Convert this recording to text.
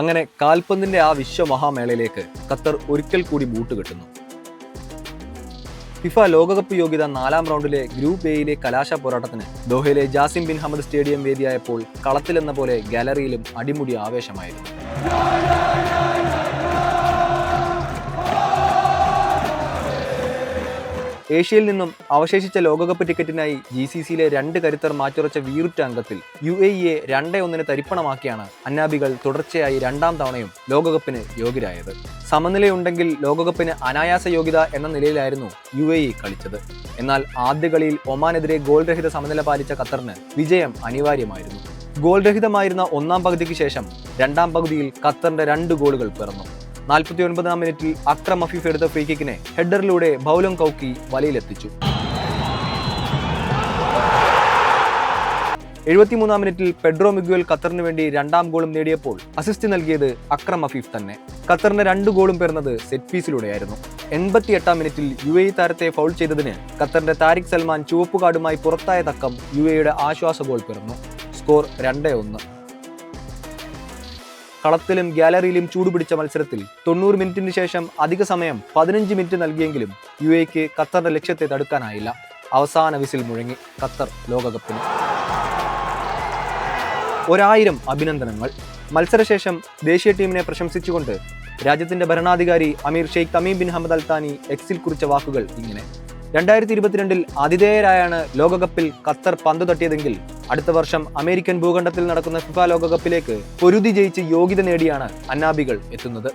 അങ്ങനെ കാൽപന്തിന്റെ ആ വിശ്വമഹാമേളയിലേക്ക് ഖത്തർ ഒരിക്കൽ കൂടി ബൂട്ട് കെട്ടുന്നു. ഫിഫ ലോകകപ്പ് യോഗ്യത നാലാം റൗണ്ടിലെ ഗ്രൂപ്പ് എയിലെ കലാശ പോരാട്ടത്തിന് ദോഹയിലെ ജാസിം ബിൻ ഹമദ് സ്റ്റേഡിയം വേദിയായപ്പോൾ കളത്തിലെന്ന പോലെ ഗാലറിയിലും അടിമുടി ആവേശമായിരുന്നു. ഏഷ്യയിൽ നിന്നും അവശേഷിച്ച ലോകകപ്പ് ടിക്കറ്റിനായി ജി സി സിയിലെ രണ്ട് കരുത്തർ മാറ്റുറച്ച വീറുറ്റ അംഗത്തിൽ യു എ ഇയെ രണ്ടേ ഒന്നിന് തരിപ്പണമാക്കിയാണ് അന്നാബികൾ തുടർച്ചയായി രണ്ടാം തവണയും ലോകകപ്പിന് യോഗ്യരായത്. സമനിലയുണ്ടെങ്കിൽ ലോകകപ്പിന് അനായാസ യോഗ്യത എന്ന നിലയിലായിരുന്നു യു എ ഇ കളിച്ചത്. എന്നാൽ ആദ്യ കളിയിൽ ഒമാനെതിരെ ഗോൾ രഹിത സമനില പാലിച്ച ഖത്തറിന് വിജയം അനിവാര്യമായിരുന്നു. ഗോൾരഹിതമായിരുന്ന ഒന്നാം പകുതിക്ക് ശേഷം രണ്ടാം പകുതിയിൽ ഖത്തറിന്റെ രണ്ട് ഗോളുകൾ പിറന്നു. നാൽപ്പത്തി ഒൻപതാം മിനിറ്റിൽ അക്രം അഫീഫ് എടുത്ത ഫ്രീ കിക്കിനെ ഹെഡറിലൂടെ ബൗലം കൗക്കി വലയിലെത്തിച്ചു. എഴുപത്തിമൂന്നാം മിനിറ്റിൽ പെഡ്രോ മിഗ്വൽ ഖത്തറിന് വേണ്ടി രണ്ടാം ഗോളും നേടിയപ്പോൾ അസിസ്റ്റ് നൽകിയത് അക്രം അഫീഫ് തന്നെ. ഖത്തറിന് രണ്ട് ഗോളും പിറന്നത് സെറ്റ് പീസിലൂടെയായിരുന്നു എൺപത്തിയെട്ടാം മിനിറ്റിൽ യു എ താരത്തെ ഫൗൾ ചെയ്തതിന് ഖത്തറിന്റെ താരിഖ് സൽമാൻ ചുവപ്പ് കാർഡുമായി പുറത്തായ തക്കം യു എയുടെ ആശ്വാസ ഗോൾ പിറന്നു. സ്കോർ രണ്ടേ ഒന്ന്. കളത്തിലും ഗാലറിയിലും ചൂടുപിടിച്ച മത്സരത്തിൽ തൊണ്ണൂറ് മിനിറ്റിന് ശേഷം അധിക സമയം പതിനഞ്ച് മിനിറ്റ് നൽകിയെങ്കിലും യു എക്ക് ഖത്തറിന്റെ ലക്ഷ്യത്തെ തടുക്കാനായില്ല. അവസാന വിസിൽ മുഴങ്ങി ഖത്തർ ലോകകപ്പിന്. ഒരായിരം അഭിനന്ദനങ്ങൾ. മത്സരശേഷം ദേശീയ ടീമിനെ പ്രശംസിച്ചുകൊണ്ട് രാജ്യത്തിന്റെ ഭരണാധികാരി Amir Sheikh Tamim bin Hamad Al Thani എക്സിൽ കുറിച്ച വാക്കുകൾ ഇങ്ങനെ. രണ്ടായിരത്തി ഇരുപത്തിരണ്ടിൽ ആതിഥേയരായാണ് ലോകകപ്പിൽ ഖത്തർ പന്ത് തട്ടിയതെങ്കിൽ അടുത്ത വർഷം അമേരിക്കൻ ഭൂഖണ്ഡത്തിൽ നടക്കുന്ന ഫിഫ ലോകകപ്പിലേക്ക് പൊരുതി ജയിച്ച് യോഗ്യത നേടിയാണ് അന്നാബികൾ എത്തുന്നത്.